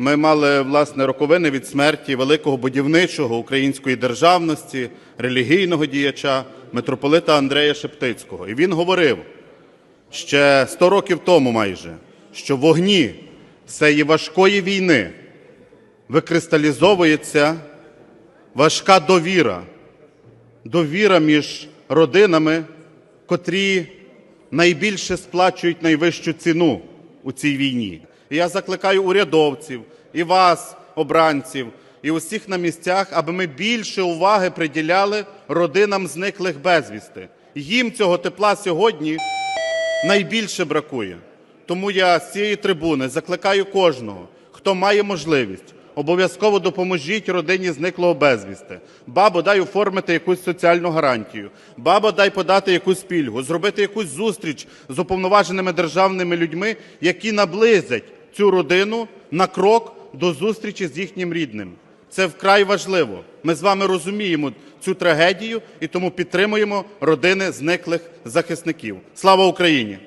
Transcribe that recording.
Ми мали власне роковини від смерті великого будівничого української державності, релігійного діяча, митрополита Андрея Шептицького. І він говорив ще 100 років тому майже, що вогні цієї важкої війни викристалізовується важка довіра, довіра між родинами, котрі найбільше сплачують найвищу ціну у цій війні. І я закликаю урядовців, і вас, обранців, і усіх на місцях, аби ми більше уваги приділяли родинам зниклих безвісти. Їм цього тепла сьогодні найбільше бракує. Тому я з цієї трибуни закликаю кожного, хто має можливість, обов'язково допоможіть родині зниклого безвісти. Бабо, дай оформити якусь соціальну гарантію. Бабо, дай подати якусь пільгу, зробити якусь зустріч з уповноваженими державними людьми, які наблизять цю родину на крок до зустрічі з їхнім рідним. Це вкрай важливо. Ми з вами розуміємо цю трагедію і тому підтримуємо родини зниклих захисників. Слава Україні!